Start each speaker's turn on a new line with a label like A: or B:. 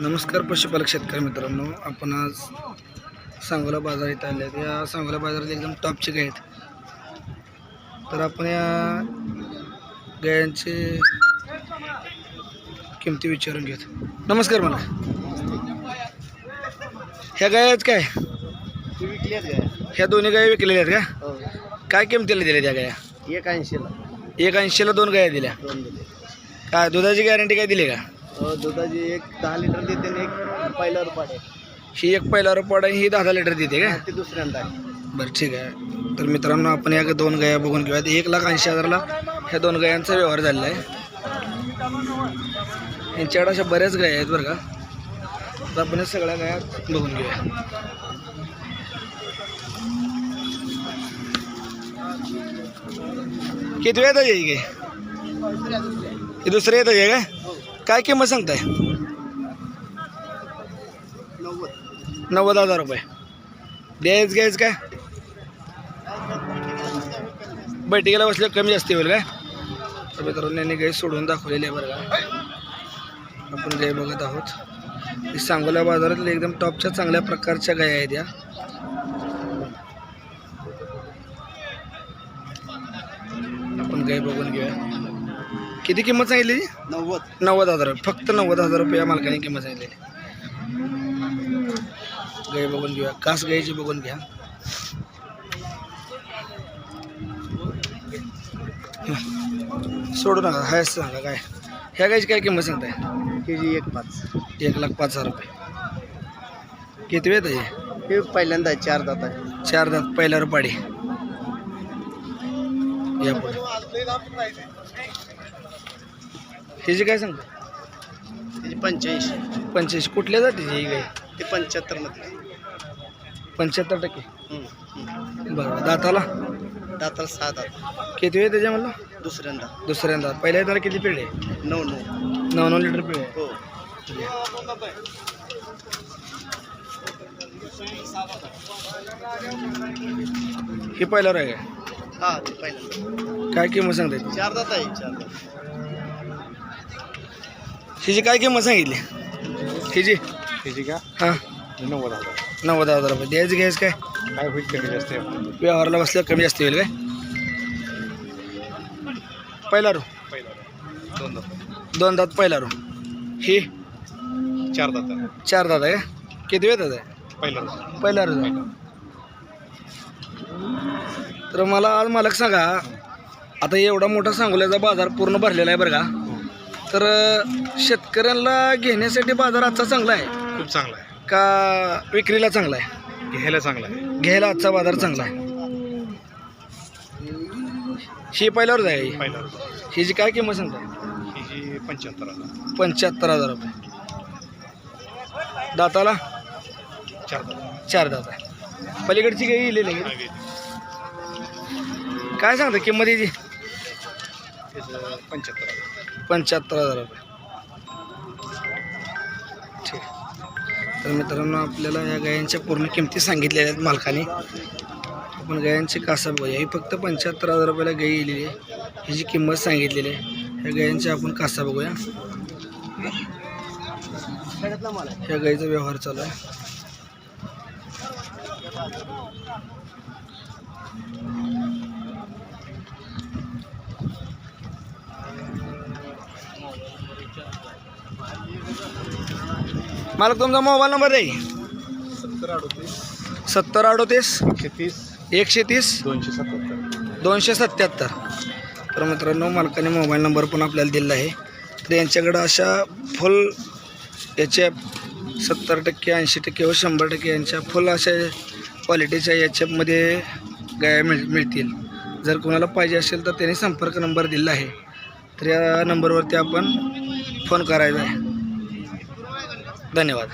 A: नमस्कार पशुपालक शेतकरी मित्रांनो आपण आज सांगोला बाजार इथं आले आहेत या सांगोला बाजारात एकदम टॉपचे गाय आहेत. तर आपण या गायांचे किमती विचारून घेत नमस्कार मला. ह्या गाय आहेत काय? ह्या दोन्ही गाय विकलेल्या आहेत का?
B: हो.
A: काय किमतीला दिल्या त्या गाया?
B: एक ऐंशीला.
A: एक ऐंशीला दोन गाया दिल्या. काय दुधाची गॅरंटी काय दिली का?
B: दुधाची एक दहा लिटर देते आणि एक पहिल्यावर पाडे
A: ही एक पहिला रुपये आणि ही दहा दहा लिटर देते का?
B: ती दुसऱ्यांदा. आहे.
A: बरं ठीक आहे. तर मित्रांनो आपण या दोन गाया बघून घेऊयात. एक लाख ऐंशी हजारला ह्या दोन गायांचा व्यवहार झालेला आहे. यांच्याकडे अशा बऱ्याच गाया आहेत बरं का. तर आपण या सगळ्या गाया बघून घेऊया. किती वेळ येतात ही? गाय ही दुसरी येतात आहे का? काय किंमत सांगताय?
B: नव्वद
A: नव्वद हजार रुपये. द्यायच घ्यायच काय? बैठकीला बसल्या कमी जास्त होईल काय? तर मित्रांनो यांनी गाय सोडून दाखवलेली आहे बरं का. आपण गाय बघत आहोत. सांगोला बाजारातल्या एकदम टॉपच्या चांगल्या प्रकारच्या गाय आहेत या. आपण गाय बघून घेऊया. किती किंमत सांगितली?
B: नव्वद.
A: नव्वद हजार. फक्त नव्वद हजार रुपये या मालकाने किंमत सांगितलेली. गाय बघून घेऊया. कास गायची बघून घ्या. सोडू नका. हाय सांगा काय? ह्या गायची काय किंमत सांगताय?
B: के जी एक पाच.
A: एक लाख पाच हजार रुपये. किती वेळ आहे?
B: हे पहिल्यांदा चार दात आहे.
A: चार दात पहिल्यावर पाडी. या पुढे. ह्याची काय सांगता?
B: त्याची पंच्याऐंशी.
A: पंच्याऐंशी. कुठल्या जातीची ही गाय?
B: ते पंच्याहत्तरमध्ये
A: पंच्याहत्तर टक्के. बरं दाताला?
B: दाताला सहा दात.
A: किती वेळ त्याच्या मला
B: दुसऱ्यांदा.
A: दुसऱ्यांदा. पहिल्या दाला किती पिढे
B: नऊ नऊ.
A: नऊ नऊ लिटर पिढे
B: हो.
A: ही पहिल्यावर आहे काय
B: हा ते पहिल्यांदा.
A: काय किंमत सांगताय?
B: चार दात आहे चार दात.
A: हिची काय किंमत सांगितली? हिची?
B: त्याची का?
A: हां.
B: नव्वद हजार.
A: नव्वद हजार रुपये. द्यायचं घ्यायचं काय?
B: काय होईल कमी जास्त
A: व्यवहारला बसल्यावर कमी जास्त होईल काय? पहिला रू.
B: पहिला दोन दात.
A: दोन दात पहिला रू. ही?
B: चार दात
A: चार दात आहे का? किती वेळ आहे?
B: पहिला
A: पहिला रू. तर मला आज मालक सांगा आता एवढा मोठा सांगोल्याचा बाजार पूर्ण भरलेला आहे बरं का? तर शेतकऱ्यांना घेण्यासाठी बाजार आजचा चांगला आहे.
B: खूप चांगला आहे.
A: का विक्रीला चांगला आहे?
B: घ्यायला चांगला आहे.
A: घ्यायला आजचा बाजार चांगला आहे. ही पहिल्यावर जाय
B: पहिला
A: हिची काय किंमत सांगता
B: ही जी पंच्याहत्तर हजार.
A: पंच्याहत्तर हजार रुपये. दाताला?
B: चार दात.
A: चार दात आहे. पलीकडची काही इलेली आहे काय सांगता किंमत हिची
B: त्याचं पंच्याहत्तर हजार
A: पंच्याहत्तर हजार रुपये. ठीक. तर मित्रांनो आपल्याला या गायांच्या पूर्ण किमती सांगितलेल्या आहेत मालकाने. आपण गायांची कासा बघूया. ही फक्त पंच्याहत्तर हजार रुपयाला गाई गेलेली आहे. ह्याची किंमत सांगितलेली आहे ह्या गायांची आपण कासा बघूया. ह्या गाईचा व्यवहार चालू आहे. मालक तुमचा मोबाईल नंबर आहे
B: सत्तर अडतीस.
A: सत्तर अडोतीस.
B: एकशे तीस
A: एकशे तीस.
B: दोनशे सत्याहत्तर
A: दोनशे सत्याहत्तर तर मित्रांनो मालकाने मोबाईल नंबर पण आपल्याला दिलेला आहे. तर यांच्याकडं अशा फुल याच्या सत्तर टक्के ऐंशी टक्के व शंभर टक्के यांच्या फुल अशा क्वालिटीच्या याच्यामध्ये गाया मिळ मिळतील. जर कोणाला पाहिजे असेल तर त्यांनी संपर्क नंबर दिला आहे. तर या नंबरवरती आपण फोन करायचा आहे. धन्यवाद.